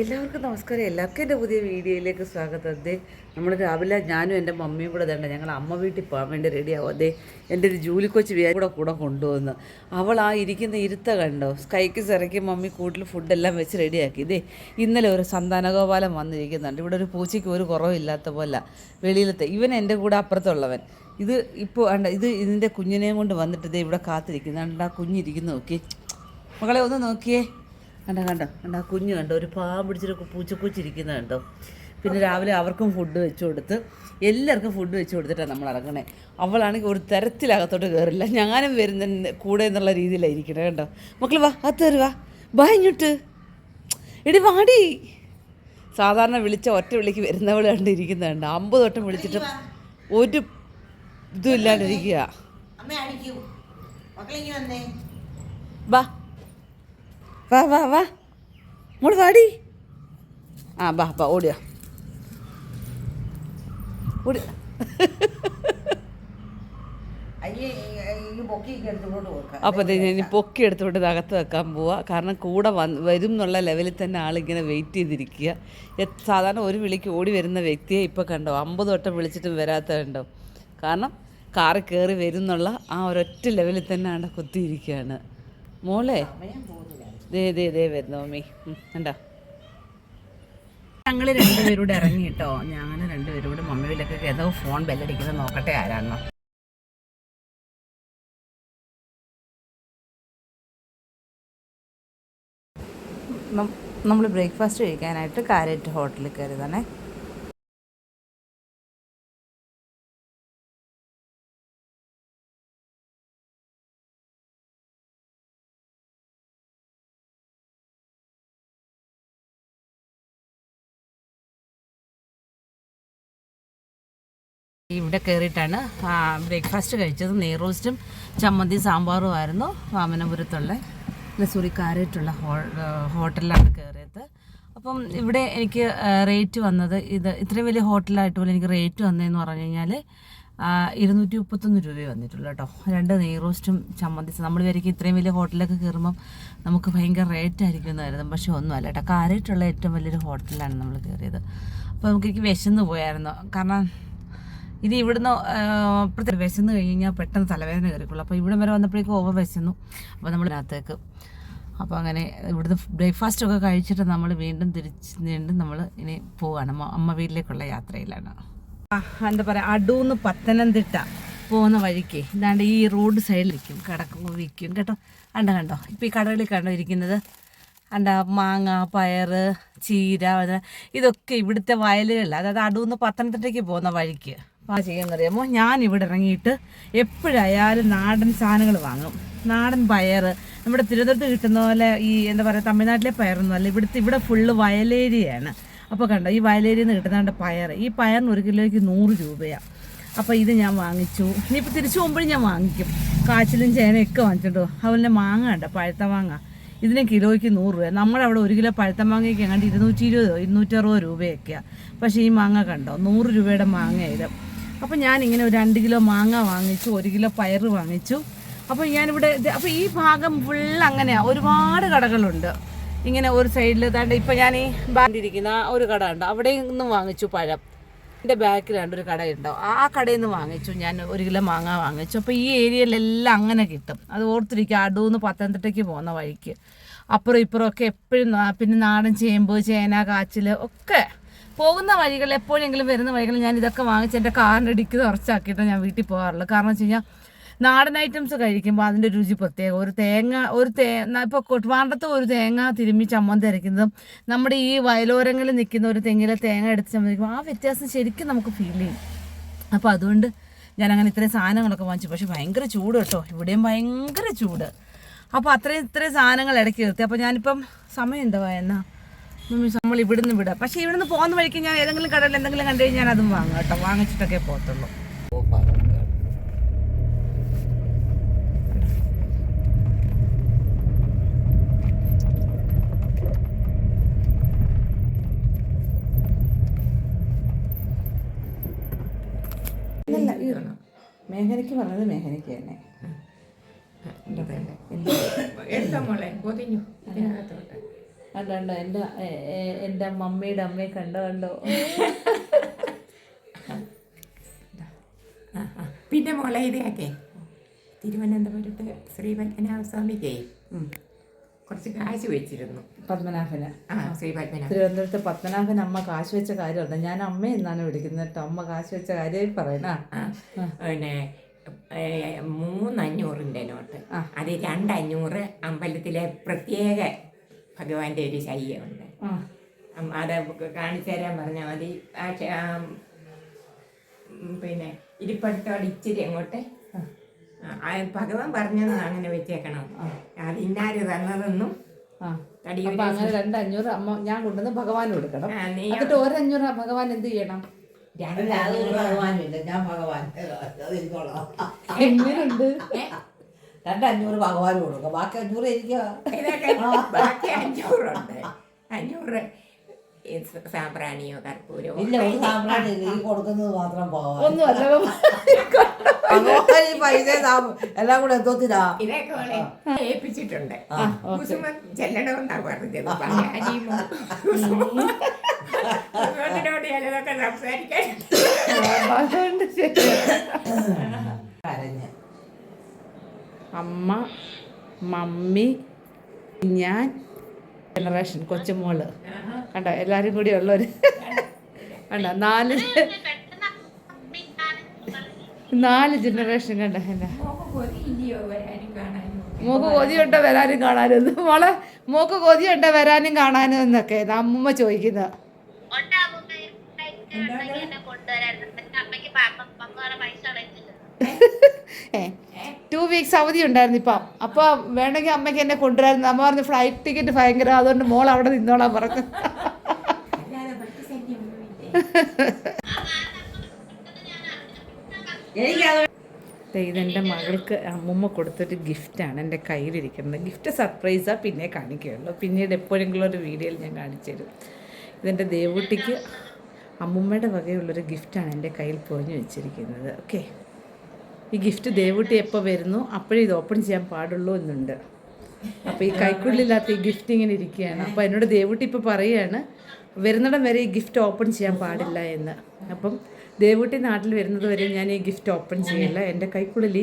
എല്ലാവർക്കും നമസ്കാരം. എല്ലാവർക്കും എന്റെ പുതിയ വീഡിയോയിലേക്ക് സ്വാഗതം. അതെ നമ്മൾ രാവിലെ ഞാനും എന്റെ മമ്മിയും കൂടെ തേണ്ട ഞങ്ങൾ അമ്മ വീട്ടിൽ പോകാൻ വേണ്ടി റെഡിയാവും അതെ എന്റെ ഒരു ജൂലി കൊച്ച് കൂടെ കൂടെ കൊണ്ടുവന്ന്. അവൾ ആ ഇരിക്കുന്ന ഇരുത്ത കണ്ടോ? സ്കൈക്ക് ചിറക്കി മമ്മി കൂട്ടിൽ ഫുഡെല്ലാം വെച്ച് റെഡിയാക്കി ഇതേ ഇന്നലെ ഒരു സന്താനഗോപാലം വന്നിരിക്കുന്നുണ്ട്. ഇവിടെ ഒരു പൂച്ചയ്ക്ക് ഒരു കുറവില്ലാത്ത പോലെ. വെളിയിലത്തെ ഇവൻ എന്റെ കൂടെ അപ്പുറത്തുള്ളവൻ. ഇത് ഇപ്പോൾ ഇത് ഇതിന്റെ കുഞ്ഞിനെയും കൊണ്ട് വന്നിട്ട് ഇതേ ഇവിടെ കാത്തിരിക്കുന്നുണ്ട്. ആ കുഞ്ഞിരിക്കുന്നു. നോക്കി മകളെ ഒന്ന് നോക്കിയേ. കണ്ട കണ്ടോ? കണ്ട കുഞ്ഞു കണ്ടോ? ഒരു പാവം പിടിച്ചൊരു പൂച്ചക്കൂച്ചിരിക്കുന്ന കണ്ടോ? പിന്നെ രാവിലെ അവർക്കും ഫുഡ് വെച്ച് കൊടുത്ത് എല്ലാവർക്കും ഫുഡ് വെച്ച് കൊടുത്തിട്ടാണ് നമ്മൾ ഇറങ്ങണേ അവളാണെങ്കിൽ ഒരു തരത്തിലകത്തോട്ട് കയറില്ല ഞാനും വരുന്ന കൂടെ എന്നുള്ള രീതിയിലാണ് ഇരിക്കണേ കേട്ടോ മക്കൾ വാ അകത്ത് കയറി വാ. വാ ഇങ്ങോട്ട്. എടി വാടി. സാധാരണ വിളിച്ച ഒറ്റ വിളിക്ക് വരുന്നവൾ കണ്ട് ഇരിക്കുന്നുണ്ട് അമ്പത് വട്ടം വിളിച്ചിട്ട് ഒരു ഇതും ഇല്ലാണ്ടിരിക്കുക വന്നേ. വാ വാ വാ. മോൾ വാടി. ആ വാ വാ ഓടിയ. ഓടി. അപ്പോൾ ഞാൻ പൊക്കി. എടുത്തുകൊണ്ട് അകത്ത് വെക്കാൻ പോവാ. കാരണം കൂടെ വന്ന് വരും എന്നുള്ള ലെവലിൽ തന്നെ ആളിങ്ങനെ വെയിറ്റ് ചെയ്തിരിക്കുക. സാധാരണ ഒരു വിളിക്ക് ഓടി വരുന്ന വ്യക്തിയെ ഇപ്പോൾ കണ്ടോ? അമ്പത് വട്ടം വിളിച്ചിട്ടും വരാത്ത കണ്ടോ? കാരണം കാറ് കയറി വരുന്നുള്ള ആ ഒരൊറ്റ ലെവലിൽ തന്നെ അവിടെ കുത്തിയിരിക്കുകയാണ്. മോളെ ദേ ദേ ദേ വരുന്നു മമ്മി. ഉം, കണ്ടോ? ഞങ്ങൾ രണ്ടുപേരൂടെ ഇറങ്ങി കേട്ടോ. ഞങ്ങൾ രണ്ടുപേരൂടെ മമ്മിയിലൊക്കെ ഏതോ ഫോൺ ബെല്ലടിക്കുന്നത് നോക്കട്ടെ ആരാണോ നമ്മൾ ബ്രേക്ക്ഫാസ്റ്റ് കഴിക്കാനായിട്ട് കാരറ്റ് ഹോട്ടലിൽ കയറിയതാണേ. ഇവിടെ കയറിയിട്ടാണ് ബ്രേക്ക്ഫാസ്റ്റ് കഴിച്ചത് നെയ് റോസ്റ്റും ചമ്മന്തി സാമ്പാറും ആയിരുന്നു. വാമനപുരത്തുള്ള സോറി കാരറ്റുള്ള ഹോട്ടലിലാണ് കയറിയത് അപ്പം ഇവിടെ എനിക്ക് റേറ്റ് വന്നത് ഇത് ഇത്രയും വലിയ ഹോട്ടലായിട്ട് പോലും എനിക്ക് റേറ്റ് വന്നതെന്ന് പറഞ്ഞു കഴിഞ്ഞാൽ ഇരുന്നൂറ്റി മുപ്പത്തൊന്ന് രൂപ വന്നിട്ടുള്ളൂ കേട്ടോ. രണ്ട് നെയ് റോസ്റ്റും ചമ്മന്തി നമ്മൾ വിചാരിക്കും ഇത്രയും വലിയ ഹോട്ടലൊക്കെ കയറുമ്പം നമുക്ക് ഭയങ്കര റേറ്റ് ആയിരിക്കും എന്നായിരുന്നു പക്ഷെ ഒന്നുമല്ല കേട്ടോ. കാരറ്റുള്ള ഏറ്റവും വലിയൊരു ഹോട്ടലിലാണ് നമ്മൾ കയറിയത് അപ്പോൾ നമുക്ക് എനിക്ക് വിശന്ന് പോയായിരുന്നു. കാരണം ഇത് ഇവിടുന്ന് വിശന്ന് കഴിഞ്ഞാൽ പെട്ടെന്ന് തലവേദന കയറിക്കുള്ളൂ അപ്പോൾ ഇവിടം വരെ വന്നപ്പോഴേക്കും ഓവർ വിശന്നു. അപ്പോൾ നമ്മൾ ഇതിനകത്തേക്ക് അപ്പോൾ അങ്ങനെ ഇവിടുന്ന് ബ്രേക്ക്ഫാസ്റ്റ് ഒക്കെ കഴിച്ചിട്ട് നമ്മൾ വീണ്ടും തിരിച്ച് വീണ്ടും നമ്മൾ ഇനി പോവാണ്. അമ്മ വീട്ടിലേക്കുള്ള യാത്രയിലാണ്. എന്താ പറയുക അടൂന്ന് പത്തനംതിട്ട പോകുന്ന വഴിക്ക് ഇതാണ്ട് ഈ റോഡ് സൈഡിൽ ഇരിക്കും കിടക്കും വിൽക്കും. കേട്ടോ? കണ്ടോ കണ്ടോ? ഇപ്പോൾ ഈ കടകളിൽ കണ്ടോ ഇരിക്കുന്നത്? അണ്ട മാങ്ങ പയർ ചീര ഇതൊക്കെ ഇവിടുത്തെ വയലുകളിൽ അതായത് അടൂന്ന് പത്തനംതിട്ടയ്ക്ക് പോകുന്ന വഴിക്ക്. അപ്പോൾ ചെയ്യുന്നറിയാമോ? ഞാൻ ഇവിടെ ഇറങ്ങിയിട്ട് എപ്പോഴായാലും നാടൻ സാധനങ്ങൾ വാങ്ങും. നാടൻ പയർ. നമ്മുടെ തിരുവനന്തപുരത്ത് കിട്ടുന്ന പോലെ ഈ എന്താ പറയുക തമിഴ്നാട്ടിലെ പയറൊന്നുമല്ല ഇവിടുത്തെ ഇവിടെ ഫുള്ള് വയലേരിയാണ്. അപ്പോൾ കണ്ടോ ഈ വയലേരിയിൽ നിന്ന് കിട്ടുന്നതുകൊണ്ട് പയർ. ഈ പയറിന് ഒരു കിലോയ്ക്ക് നൂറ് രൂപയാണ് അപ്പോൾ ഇത് ഞാൻ വാങ്ങിച്ചു. ഇനിയിപ്പോൾ തിരിച്ചു പോകുമ്പോഴും ഞാൻ വാങ്ങിക്കും. കാച്ചിലും ചേനയൊക്കെ വാങ്ങിച്ചിട്ടോ അതുപോലെ മാങ്ങ ഉണ്ട് പഴുത്ത മാങ്ങ. ഇതിന് കിലോയ്ക്ക് നൂറ് രൂപ നമ്മുടെ അവിടെ ഒരു കിലോ പഴുത്ത മാങ്ങയ്ക്ക് എങ്ങാണ്ട് ഇരുന്നൂറ്റി ഇരുപതോ ഇരുന്നൂറ്ററുപത് രൂപയൊക്കെയാണ് പക്ഷേ ഈ മാങ്ങ കണ്ടോ നൂറ് രൂപയുടെ മാങ്ങ ഇത്. അപ്പോൾ ഞാനിങ്ങനെ ഒരു രണ്ട് കിലോ മാങ്ങ വാങ്ങിച്ചു ഒരു കിലോ പയർ വാങ്ങിച്ചു. അപ്പോൾ ഞാനിവിടെ അപ്പോൾ ഈ ഭാഗം ഫുൾ അങ്ങനെയാണ് ഒരുപാട് കടകളുണ്ട്. ഇങ്ങനെ ഒരു സൈഡിൽ താണ്ട് ഇപ്പം ഞാൻ ഈ ബാണ്ടിരിക്കുന്ന ഒരു കട ഉണ്ട് അവിടെ നിന്നും വാങ്ങിച്ചു പഴം. എന്റെ ബാക്കിലാണ്ട് ഒരു കടയുണ്ടോ. ആ കടയിൽ നിന്ന് വാങ്ങിച്ചു. ഞാൻ ഒരു കിലോ മാങ്ങ വാങ്ങിച്ചു. അപ്പോൾ ഈ ഏരിയയിലെല്ലാം അങ്ങനെ കിട്ടും. അത് ഓർത്തിരിക്കുക അടൂന്ന് പത്തനംതിട്ടയ്ക്ക് പോകുന്ന വഴിക്ക്. അപ്പുറം ഇപ്പുറം ഒക്കെ എപ്പോഴും പിന്നെ നാടൻ ചേമ്പ് ചേന കാച്ചിൽ ഒക്കെ പോകുന്ന വഴികൾ എപ്പോഴെങ്കിലും വരുന്ന വഴികൾ ഞാൻ ഇതൊക്കെ വാങ്ങിച്ച് എന്റെ കാറിന്റെ ഇടിക്ക് തുറച്ചാക്കിയിട്ട് ഞാൻ വീട്ടിൽ പോകാറുള്ളൂ. കാരണം വെച്ച് കഴിഞ്ഞാൽ നാടൻ ഐറ്റംസ് കഴിക്കുമ്പോൾ അതിന്റെ രുചി പ്രത്യേകം. ഒരു തേങ്ങ ഒരു തേ ഇപ്പോൾ കൊട്ടുവാണ്ടത്ത് ഒരു തേങ്ങ തിരുമ്മി ചമ്മന്തി അരയ്ക്കുന്നതും നമ്മുടെ ഈ വയലോരങ്ങളിൽ നിൽക്കുന്ന ഒരു തെങ്ങിലെ തേങ്ങ എടുത്ത് ചമ്മന്തിക്കും ആ വ്യത്യാസം ശരിക്കും നമുക്ക് ഫീൽ ചെയ്യും. അപ്പോൾ അതുകൊണ്ട് ഞാൻ അങ്ങനെ ഇത്രയും സാധനങ്ങളൊക്കെ വാങ്ങിച്ചു. പക്ഷെ ഭയങ്കര ചൂട് കേട്ടോ. ഇവിടെയും ഭയങ്കര ചൂട്. അപ്പോൾ അത്രയും ഇത്രയും സാധനങ്ങൾ ഇടയ്ക്ക് നിർത്തി അപ്പോൾ ഞാനിപ്പം സമയം എന്താ എന്നാ നമ്മൾ ഇവിടുന്ന് വിടാം പക്ഷേ ഇവിടുന്ന് പോകുന്ന വഴിക്ക് ഞാൻ ഏതെങ്കിലും കടയിൽ എന്തെങ്കിലും കണ്ടു കഴിഞ്ഞാൽ ഞാൻ അതും വാങ്ങാം കേട്ടോ വാങ്ങിച്ചിട്ടൊക്കെ പോകത്തുള്ളൂ മേഘനയ്ക്ക് പറഞ്ഞത് മേഘനയ്ക്ക് തന്നെ എന്താ മോളെ പൊതിഞ്ഞു ഇതിനകത്തോട്ട് കണ്ടോ എന്റെ എന്റെ മമ്മിയുടെ അമ്മയെ കണ്ടോ കണ്ടോ. പിന്നെ മോളെ ഇതൊക്കെ തിരുവനന്തപുരത്ത് ശ്രീ പത്മനാഭസ്വാമിക്ക് കുറച്ച് കാശ് വെച്ചിരുന്നു. പത്മനാഭന്. ആ ശ്രീ പത്മനാഭ തിരുവനന്തപുരത്ത് പത്മനാഭൻ അമ്മ കാശ് വെച്ച കാര്യമുണ്ട് ഞാൻ അമ്മ എന്നാണ് വിളിക്കുന്നത് കേട്ടോ. അമ്മ കാശ് വെച്ച കാര്യം പറയണ ആ പിന്നെ മൂന്നഞ്ഞൂറിന്റെ നോട്ട്. അത് രണ്ടഞ്ഞൂറ് അമ്പലത്തിലെ പ്രത്യേക ഭഗവാന്റെ ഒരു ശല്യമുണ്ട്. അത് കാണിച്ചു തരാൻ പറഞ്ഞാൽ മതി. പിന്നെ ഇരിപ്പടുത്തോട് ഇച്ചിരി അങ്ങോട്ട്. ഭഗവാൻ പറഞ്ഞത് അങ്ങനെ വെച്ചേക്കണം. അത് ഇന്നാര് തന്നതെന്നും ആ. തടിയൂരി അപ്പൊ അങ്ങനെ രണ്ട് അഞ്ഞൂറ് അമ്മ ഞാൻ കൊണ്ടുവന്ന് ഭഗവാൻ കൊടുക്കണം. എന്നിട്ട് ഒരഞ്ഞൂറ് ഭഗവാൻ എന്ത് ചെയ്യണം? ഭഗവാനില്ല. ഞാൻ ഭഗവാൻ. എങ്ങനെയുണ്ട്? രണ്ടഞ്ഞൂറ് ഭഗവാൻ കൊടുക്കും. ബാക്കി അഞ്ഞൂറ് എനിക്ക് ഇതൊക്കെ ബാക്കി അഞ്ഞൂറുണ്ട്. അഞ്ഞൂറ് സാമ്പ്രാണിയോ കർപ്പൂരോ ഇല്ല ഒരു സാമ്പ്രാണി ഇല്ല. ഈ കൊടുക്കുന്നത് മാത്രം ഭഗവാൻ ഒന്നുമല്ല ഭഗവാൻ ഈ പൈസ സാം- എല്ലാം കൂടെ എന്തോത്തിനാ ഇതൊക്കെ അവളെ ഏൽപ്പിച്ചിട്ടുണ്ട്. കുസുമ ചെല്ലണമെന്നാ പറഞ്ഞത്. സംസാരിക്കാൻ. കരഞ്ഞ്. അമ്മ മമ്മി ഞാൻ ജനറേഷൻ കൊച്ചുമോൾ. കണ്ടോ? എല്ലാരും കൂടി ഉള്ളവര് കണ്ടോ? നാല് നാല് ജനറേഷൻ കണ്ടോ? എന്നാ? മോക്ക് കൊതിയില്ലയോ വരാനും കാണാനും? മോക്ക് കൊതിയുണ്ടോ വരാനും കാണാനും മോളെ മോക്ക് കൊതിയുണ്ടോ വരാനും കാണാനും എന്നൊക്കെ അമ്മ അമ്മൂമ്മ ചോദിക്കുന്നത് ഏ ടു വീക്സ് അവധി ഉണ്ടായിരുന്നു ഇപ്പം. അപ്പോൾ വേണമെങ്കിൽ അമ്മയ്ക്ക് എന്നെ കൊണ്ടുവരായിരുന്നു അമ്മ പറഞ്ഞു ഫ്ലൈറ്റ് ടിക്കറ്റ് ഭയങ്കര അതുകൊണ്ട് മോൾ അവിടെ നിന്നോളാൻ പറഞ്ഞു. ഇതെന്റെ മകൾക്ക് അമ്മുമ്മ കൊടുത്തൊരു ഗിഫ്റ്റാണ് എന്റെ കയ്യിലിരിക്കുന്നത്. ഗിഫ്റ്റ് സർപ്രൈസാണ് പിന്നെ കാണിക്കുകയുള്ളൂ. പിന്നീട് എപ്പോഴെങ്കിലും ഒരു വീഡിയോയിൽ ഞാൻ കാണിച്ചു തരും. ഇതെന്റെ ദേവൂട്ടിക്ക് അമ്മുമ്മയുടെ വകയുള്ളൊരു ഗിഫ്റ്റാണ് എന്റെ കയ്യിൽ പൊഴിഞ്ഞു വെച്ചിരിക്കുന്നത്. ഓക്കെ ഈ ഗിഫ്റ്റ് ദേവൂട്ടി എപ്പോൾ വരുന്നു അപ്പോഴേ ഇത് ഓപ്പൺ ചെയ്യാൻ പാടുള്ളൂ എന്നുണ്ട്. അപ്പോൾ ഈ കൈക്കുള്ളില്ലാത്ത ഈ ഗിഫ്റ്റ് ഇങ്ങനെ ഇരിക്കുകയാണ്. അപ്പോൾ എന്നോട് ദേവൂട്ടി ഇപ്പോൾ പറയുകയാണ് വരുന്നിടം വരെ ഈ ഗിഫ്റ്റ് ഓപ്പൺ ചെയ്യാൻ പാടില്ല എന്ന്. അപ്പം ദേവൂട്ടി നാട്ടിൽ വരുന്നത് വരെ ഞാൻ ഈ ഗിഫ്റ്റ് ഓപ്പൺ ചെയ്യില്ല. എന്റെ കൈക്കുള്ളിൽ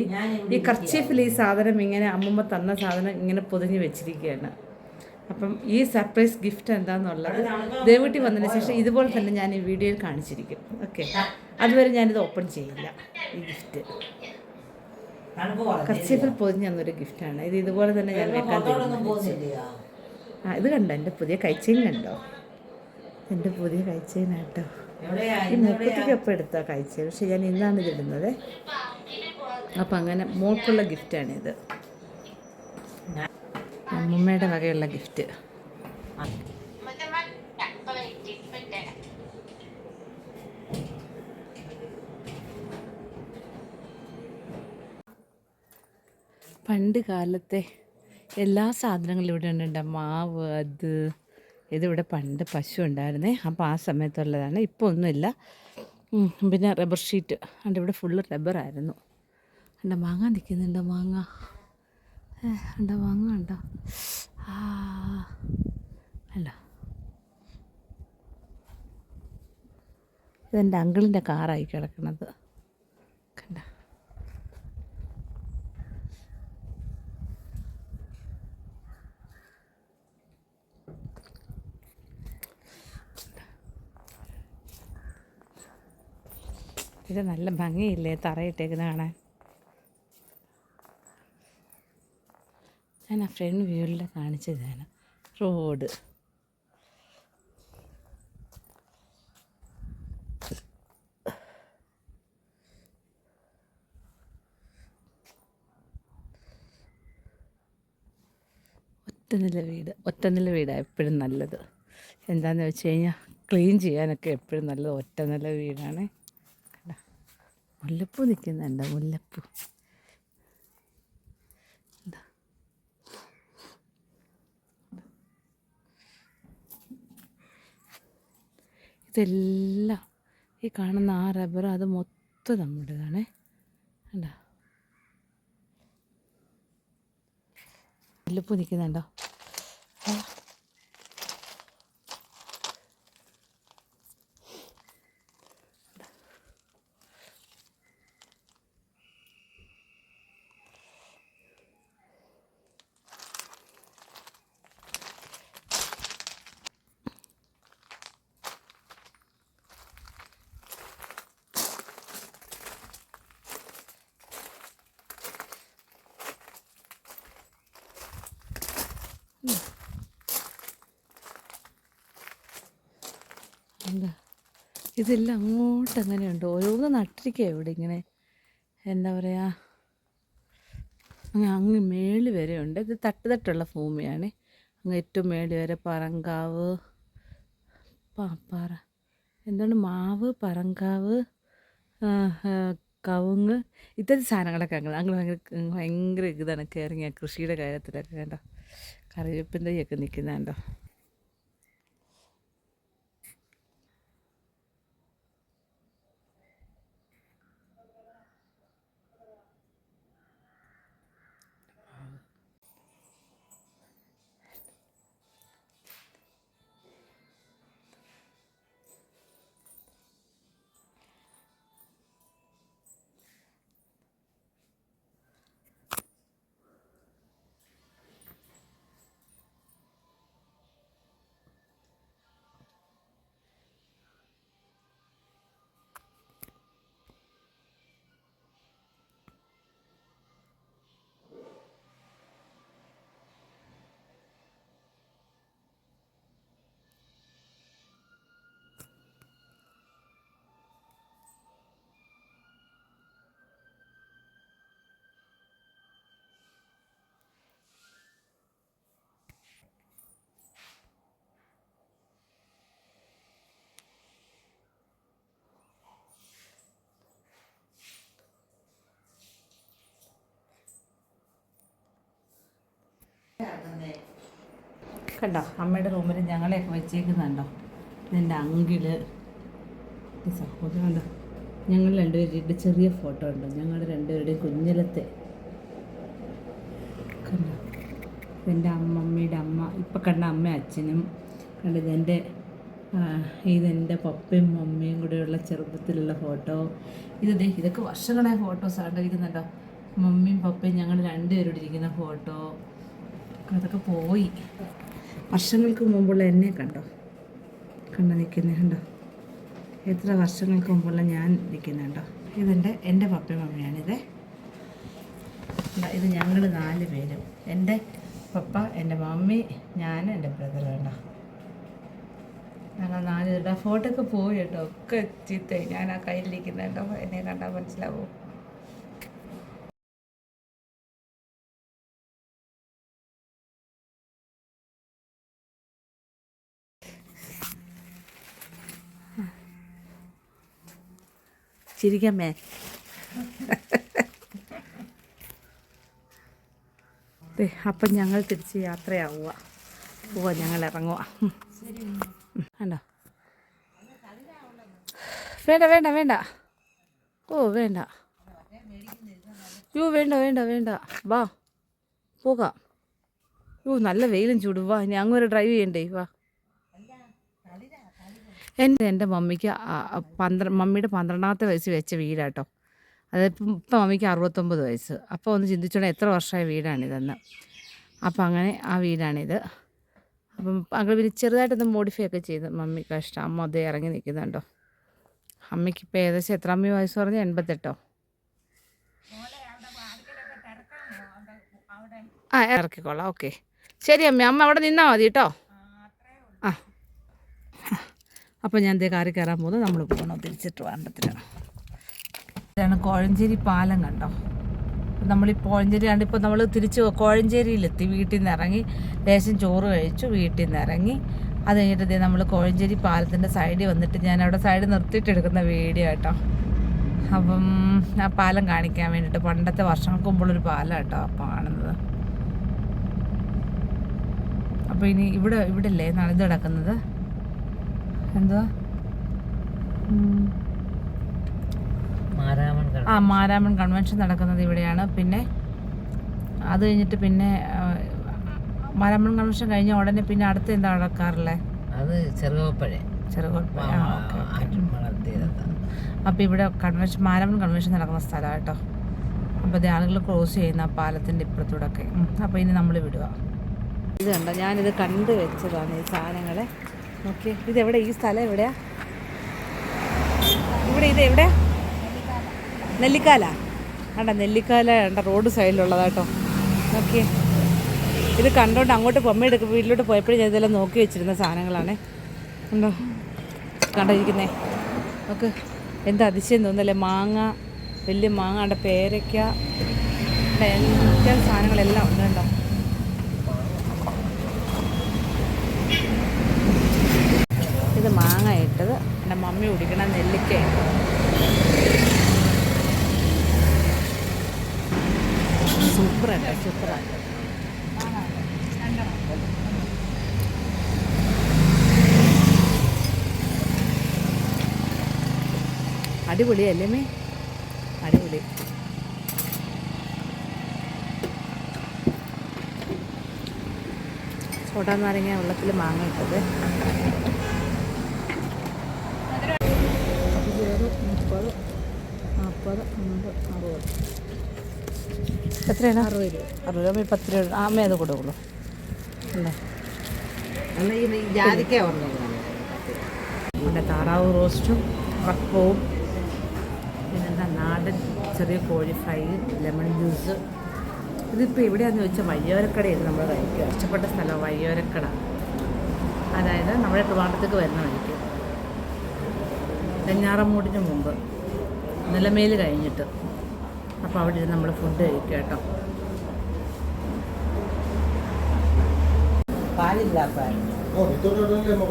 ഈ- കർച്ചീഫിൽ ഈ സാധനം ഇങ്ങനെ അമ്മമ്മ തന്ന സാധനം ഇങ്ങനെ പൊതിഞ്ഞ് വെച്ചിരിക്കുകയാണ്. അപ്പം ഈ സർപ്രൈസ് ഗിഫ്റ്റ് എന്താണെന്നുള്ളത് ദേവൂട്ടി വന്നതിന് ശേഷം ഇതുപോലെ തന്നെ ഞാൻ ഈ വീഡിയോയിൽ കാണിച്ചിരിക്കും. ഓക്കെ. അതുവരെ ഞാനിത് ഓപ്പൺ ചെയ്യില്ല ഈ ഗിഫ്റ്റ്. കർച്ചീഫിൽ പൊതിഞ്ഞ് തന്നൊരു ഗിഫ്റ്റാണ് ഇത് ഇതുപോലെ തന്നെ ഞാൻ വെക്കാൻ ആ ഇത് കണ്ടോ? എന്റെ പുതിയ കൈച്ചെയിൻ കണ്ടോ? എന്റെ പുതിയ എവിടെയാ? ഈ മുപ്പത്തിക്ക് എടുത്താ എടുത്ത കൈച്ചെയിൻ പക്ഷെ ഞാൻ ഇന്നാണ് ഇതിടുന്നത് അപ്പം അങ്ങനെ മോൾക്കുള്ള ഗിഫ്റ്റാണിത് അമ്മമ്മയുടെ വകയുള്ള ഗിഫ്റ്റ് പണ്ട് കാലത്തെ എല്ലാ സാധനങ്ങളും ഇവിടെ ഉണ്ട് മാവ് അത് ഇതിവിടെ പണ്ട് പശു ഉണ്ടായിരുന്നേ. അപ്പോൾ ആ സമയത്തുള്ളതാണ്. ഇപ്പോൾ ഒന്നുമില്ല. പിന്നെ റബ്ബർ ഷീറ്റ് അതിന്റെ ഇവിടെ ഫുള്ള് റബ്ബറായിരുന്നു എന്റെ മാങ്ങ നിൽക്കുന്നുണ്ട് മാങ്ങ? ഉണ്ടോ മാങ്ങ ഉണ്ടോ ആ അല്ല ഇതെന്റെ അങ്കിളിന്റെ കാറായി കിടക്കണത് കണ്ട ഇത് നല്ല ഭംഗിയില്ലേ തറയിട്ടേക്കുന്നത് കാണാൻ? ഞാൻ ആ ഫ്രണ്ട് വ്യൂവിൽ കാണിച്ചതാണ് റോഡ്. ഒറ്റനില വീട്. ഒറ്റനില വീടാണ് എപ്പോഴും നല്ലത്. എന്താണെന്ന് വെച്ച് കഴിഞ്ഞാൽ ക്ലീൻ ചെയ്യാനൊക്കെ എപ്പോഴും നല്ലത് ഒറ്റനില വീടാണ്. മുല്ലപ്പൂ നിൽക്കുന്നുണ്ട് മുല്ലപ്പൂ. ഇതാ. ഇതെല്ലാം ഈ കാണുന്ന ആ റബ്ബർ അത് മൊത്തം നമ്മുടേതാണ്. കണ്ടോ? മുല്ലപ്പൂ നിൽക്കുന്നുണ്ടോ ആ. എന്താ? ഇതെല്ലാം അങ്ങോട്ട് അങ്ങനെയുണ്ട് ഓരോന്ന് നട്ടിരിക്കുക ഇവിടെ ഇങ്ങനെ. എന്താ പറയുക അങ്ങനെ അങ്ങ് മേളി വരെ ഉണ്ട് ഇത് തട്ട് തട്ടുള്ള ഭൂമിയാണ്. അങ്ങ് ഏറ്റവും മേളി വരെ പറങ്കാവ് പാപ്പാറ പറ. എന്താണ് മാവ് പറങ്കാവ് കവുങ്ങ്. ഇത്തരം സാധനങ്ങളൊക്കെ അങ്ങനെ അങ്ങനെ ഭയങ്കര ഭയങ്കര ഇതാണ്. കയറിങ്ങ കൃഷിയുടെ കാര്യത്തിലൊക്കെ കണ്ടോ? കറിവേപ്പിന്റെ ഒക്കെ നിൽക്കുന്ന കണ്ടോ? അമ്മയുടെ റൂമിൽ ഞങ്ങളെയൊക്കെ വെച്ചേക്കുന്നുണ്ടോ? എന്റെ അങ്കിൾ. സഹോദരൻ ഞങ്ങൾ രണ്ടുപേരുടെ ചെറിയ ഫോട്ടോ ഉണ്ട് ഞങ്ങളുടെ രണ്ടുപേരുടെയും കുഞ്ഞിലത്തെ. കണ്ടോ? എന്റെ അമ്മമ്മയുടെ അമ്മ. ഇപ്പം കണ്ട അമ്മ അച്ഛനും കണ്ടത് എന്റെ ഇതെന്റെ പപ്പയും മമ്മിയും കൂടെയുള്ള ചെറുപ്പത്തിലുള്ള ഫോട്ടോ. ഇത് ഇതൊക്കെ വർഷങ്ങളായ ഫോട്ടോസ് ആണ്ടിരിക്കുന്നുണ്ടോ മമ്മിയും പപ്പയും ഞങ്ങൾ രണ്ടുപേരോട് ഇരിക്കുന്ന ഫോട്ടോ. അതൊക്കെ പോയി. വർഷങ്ങൾക്ക് മുമ്പുള്ള എന്നെ കണ്ടോ? കണ്ടു നിൽക്കുന്നത് കണ്ടോ? എത്ര വർഷങ്ങൾക്ക് മുമ്പുള്ള ഞാൻ നിൽക്കുന്നുണ്ടോ ഇതെന്റെ എന്റെ പപ്പയും മമ്മിയാണിത് ഇത്. ഞങ്ങൾ നാല് പേരും. എന്റെ പപ്പ എന്റെ മമ്മി ഞാൻ എന്റെ ബ്രദർ കണ്ടോ? ഞങ്ങൾ നാല് പേരുടെ ഫോട്ടോ ഒക്കെ പോയി കേട്ടോ. ഒക്കെ ചീത്തയായി. ഞാൻ ആ കയ്യിലിരിക്കുന്നുണ്ടോ എന്നെ കണ്ടാൽ മനസ്സിലാവും. ചിരിക്കാമേ ദേ, അപ്പം ഞങ്ങൾ തിരിച്ച് യാത്രയാവുക. പോവാ ഞങ്ങൾ ഇറങ്ങുക കണ്ടോ വേണ്ട വേണ്ട വേണ്ട. ഓ വേണ്ട. യോ വേണ്ട വേണ്ട വേണ്ട. വാ പോകാം. യോ നല്ല വെയിലും ചൂടും. വാ അങ്ങ് വരെ ഡ്രൈവ് ചെയ്യണ്ടേ? വാ. എന്റെ എന്റെ മമ്മിക്ക് പന്ത്ര മമ്മിയുടെ പന്ത്രണ്ടാമത്തെ വയസ്സ് വെച്ച വീടാട്ടോ. അതിപ്പം ഇപ്പം മമ്മിക്ക് അറുപത്തൊമ്പത് വയസ്സ്. അപ്പോൾ ഒന്ന് ചിന്തിച്ചോളാം എത്ര വർഷമായ വീടാണിതെന്ന് അപ്പം അങ്ങനെ ആ വീടാണിത്. അപ്പം അങ്ങനെ പിന്നെ ചെറുതായിട്ടൊന്ന് മോഡിഫൈ ഒക്കെ ചെയ്ത് മമ്മിക്ക് ഇഷ്ടം അമ്മ അതേ ഇറങ്ങി നിൽക്കുന്നുണ്ടോ. അമ്മയ്ക്ക് ഇപ്പോൾ ഏകദേശം എത്ര അമ്മ വയസ്സ് പറഞ്ഞാൽ എൺപത്തെട്ടോ. ആ ഇറക്കിക്കോളാം. ഓക്കെ. ശരി അമ്മ അമ്മ അവിടെ നിന്നാൽ മതി കേട്ടോ ആ അപ്പോൾ ഞാൻ ദേ കാറി കയറാൻ പോകുന്നത് നമ്മൾ പോകണം തിരിച്ചിട്ട് വേണ്ടത്തിലാണ് ഇതാണ് കോഴഞ്ചേരി പാലം കണ്ടോ? നമ്മൾ ഈ കോഴഞ്ചേരി ആണ് ഇപ്പോൾ നമ്മൾ തിരിച്ച് കോഴഞ്ചേരിയിലെത്തി. വീട്ടിൽ നിന്ന് ഇറങ്ങി ലേശം ചോറ് കഴിച്ചു. വീട്ടിൽ നിന്ന് ഇറങ്ങി അത് കഴിഞ്ഞിട്ട് നമ്മൾ കോഴഞ്ചേരി പാലത്തിന്റെ സൈഡിൽ വന്നിട്ട് ഞാൻ അവിടെ സൈഡ് നിർത്തിയിട്ടെടുക്കുന്ന വീഡിയോ കേട്ടോ. അപ്പം ആ പാലം കാണിക്കാൻ വേണ്ടിയിട്ട് പണ്ടത്തെ വർഷങ്ങൾക്ക് മുമ്പുള്ളൊരു പാലം കേട്ടോ കാണുന്നത്. അപ്പോൾ ഇനി ഇവിടെ ഇവിടെ അല്ലേ നടന്നു കിടക്കുന്നത് മാരാമൺ ആ മാരാമൺ കൺവെൻഷൻ നടക്കുന്നത് ഇവിടെയാണ്. പിന്നെ അത് കഴിഞ്ഞിട്ട് പിന്നെ മാരാമൺ കൺവെൻഷൻ കഴിഞ്ഞ ഉടനെ പിന്നെ അടുത്ത് എന്താ നടക്കാറില്ലേ അത് ചെറുകപ്പഴ. ചെറുകോപ്പഴ. അപ്പോൾ ഇവിടെ കൺവെൻഷൻ മാരാമൺ കൺവെൻഷൻ നടക്കുന്ന സ്ഥലമാണ് കേട്ടോ. അപ്പോൾ ഇത് ആളുകൾ ക്രോസ് ചെയ്യുന്ന പാലത്തിന്റെ പാലത്തിന്റെ ഇപ്പുറത്തൂടെ ഒക്കെ അപ്പോൾ ഇനി നമ്മൾ വിടുക. ഇത് കണ്ടോ? ഞാനിത് കണ്ടു വെച്ചതാണ് ഈ സാധനങ്ങളെ. ഓക്കെ ഇത് എവിടെ ഈ സ്ഥലം എവിടെയാ? ഇവിടെ ഇത് എവിടെ? നെല്ലിക്കാല. വേണ്ട നെല്ലിക്കാല വേണ്ട റോഡ് സൈഡിലുള്ളതാട്ടോ. ഓക്കെ ഇത് കണ്ടോണ്ട് അങ്ങോട്ട് പൊമ്മയെടുക്കും വീട്ടിലോട്ട് പോയപ്പോഴും ഞാൻ ഇതെല്ലാം നോക്കി വെച്ചിരുന്ന സാധനങ്ങളാണ്. ഉണ്ടോ? കണ്ടിരിക്കുന്നേ നമുക്ക് എന്താ അതിശയം തോന്നല്ലേ മാങ്ങ വലിയ മാങ്ങ പേരയ്ക്ക. എല്ലാ സാധനങ്ങളെല്ലാം ഉണ്ട് കേട്ടോ ഇത് മാങ്ങ ഇട്ടത് എന്റെ മമ്മി കുടിക്കണ നെല്ലിക്ക. സൂപ്പറാട്ടോ സൂപ്പറാണ് അടിപൊളിയല്ലേ മേ? അടിപൊളി. സോഡാ നാരങ്ങ വെള്ളത്തിൽ മാങ്ങ ഇട്ടത് ഇരുപത് മുപ്പത് നാൽപ്പത് അമ്പത് അറുപത്. എത്രയാണ്? അറുപത് രൂപ. അറുപത് രൂപ പത്ത് രൂപ. ആ അമ്മ അത് കൊടുക്കുള്ളൂ. അല്ലേ? ജാതിക്ക പിന്നെ താറാവ് റോസ്റ്റും വറപ്പവും പിന്നെന്താ നാടൻ ചെറിയ കോഴി ഫ്രൈ ലെമൺ ജ്യൂസ്. ഇതിപ്പോൾ എവിടെയാണെന്ന് ചോദിച്ചാൽ വയ്യോരക്കടയിൽ നമ്മൾ കഴിക്കുക. ഇഷ്ടപ്പെട്ട സ്ഥലം വയ്യോരക്കട അതായത് നമ്മുടെ ട്രിവാണ്ടത്തേക്ക് വരുന്ന വഴിക്ക്. വെഞ്ഞാറമൂടിന് മുമ്പ്. നിലമേൽ കഴിഞ്ഞിട്ട്. അപ്പോൾ അവിടെ ഇരുന്ന് നമ്മൾ ഫുഡ് കഴിക്കാം കേട്ടോ.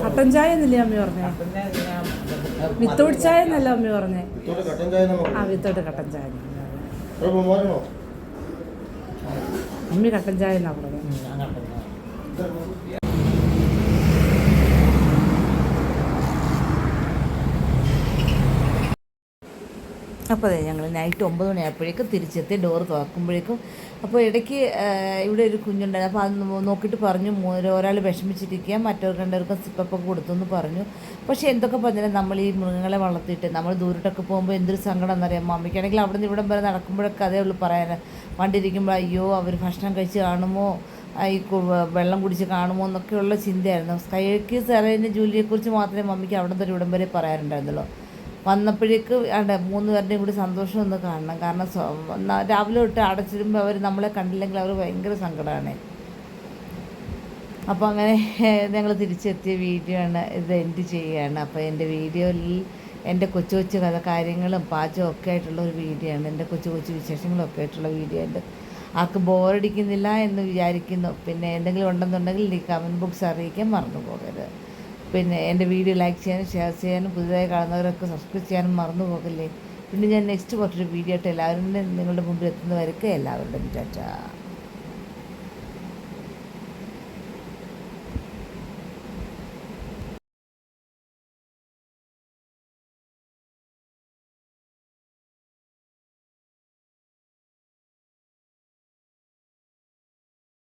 കട്ടൻ ചായ എന്നല്ലേ അമ്മ പറഞ്ഞേ? വിത്തൗട്ട് ചായ എന്നല്ല അമ്മ പറഞ്ഞേ? കട്ടൻ ചായ ആ വിത്തൗട്ട് കട്ടൻ ചായ. അമ്മ കട്ടൻ ചായ എന്നാ പറഞ്ഞത് അപ്പോൾ അതെ ഞങ്ങൾ നൈറ്റ് ഒമ്പത് മണിയായപ്പോഴേക്കും തിരിച്ചെത്തി ഡോർ തുറക്കുമ്പോഴേക്കും. അപ്പോൾ ഇടയ്ക്ക് ഇവിടെ ഒരു കുഞ്ഞുണ്ടായിരുന്നു. അപ്പോൾ അത് നോക്കിയിട്ട് പറഞ്ഞു ഒരാൾ വിഷമിച്ചിരിക്കുക മറ്റവർക്ക് രണ്ടുപേർക്കും സിപ്പപ്പൊക്കെ കൊടുത്തെന്ന് പറഞ്ഞു. പക്ഷേ എന്തൊക്കെ പറഞ്ഞാലും നമ്മൾ ഈ മൃഗങ്ങളെ വളർത്തിയിട്ട് നമ്മൾ ദൂരോട്ടൊക്കെ പോകുമ്പോൾ എന്തൊരു സങ്കടം എന്നറിയാം? മമ്മിക്കാണെങ്കിൽ അവിടെ നിന്ന് ഇവിടം വരെ നടക്കുമ്പോഴൊക്കെ അതേ ഉള്ളൂ പറയാൻ വണ്ടിയിരിക്കുമ്പോൾ അയ്യോ അവർ ഭക്ഷണം കഴിച്ച് കാണുമോ? ഈ വെള്ളം കുടിച്ച് കാണുമോ? എന്നൊക്കെയുള്ള ചിന്തയായിരുന്നു. സ്കൈക്ക് സെറേന്റെ ജോലിയെക്കുറിച്ച് മാത്രമേ മമ്മിക്ക് അവിടെ നിന്ന് ഇവിടം വരെ പറയാനുണ്ടായിരുന്നുള്ളൂ വന്നപ്പോഴേക്ക് അവിടെ മൂന്ന് പേരുടെയും കൂടി സന്തോഷം ഒന്ന് കാണണം. കാരണം രാവിലെ തൊട്ട് അടച്ചിടുമ്പോൾ അവർ നമ്മളെ കണ്ടില്ലെങ്കിൽ അവർ ഭയങ്കര സങ്കടമാണ് അപ്പോൾ അങ്ങനെ ഞങ്ങൾ തിരിച്ചെത്തിയ വീഡിയോ ആണ് ഇത് എൻഡ് ചെയ്യുകയാണ് അപ്പോൾ എന്റെ വീഡിയോയിൽ എന്റെ കൊച്ചു കൊച്ചു കഥ കാര്യങ്ങളും പാചകം ഒക്കെ ആയിട്ടുള്ള ഒരു വീഡിയോ ആണ്. എന്റെ കൊച്ചു കൊച്ചു വിശേഷങ്ങളും ഒക്കെ ആയിട്ടുള്ള വീഡിയോ ഉണ്ട്. ആർക്ക് ബോറടിക്കുന്നില്ല എന്ന് വിചാരിക്കുന്നു. പിന്നെ എന്തെങ്കിലും ഉണ്ടെന്നുണ്ടെങ്കിൽ ഈ കമന്റ് ബോക്സ് അറിയിക്കാൻ മറന്നു പോകരുത് പിന്നെ എന്റെ വീഡിയോ ലൈക്ക് ചെയ്യാനും ഷെയർ ചെയ്യാനും പുതിയതായി കാണുന്നവരൊക്കെ സബ്സ്ക്രൈബ് ചെയ്യാനും മറന്നു പോകല്ലേ. പിന്നെ ഞാൻ നെക്സ്റ്റ് കുറച്ചൊരു വീഡിയോ ആയിട്ട് എല്ലാവരും നിങ്ങളുടെ മുമ്പിൽ എത്തുന്നവരൊക്കെ എല്ലാവരുടെയും ടാറ്റാ.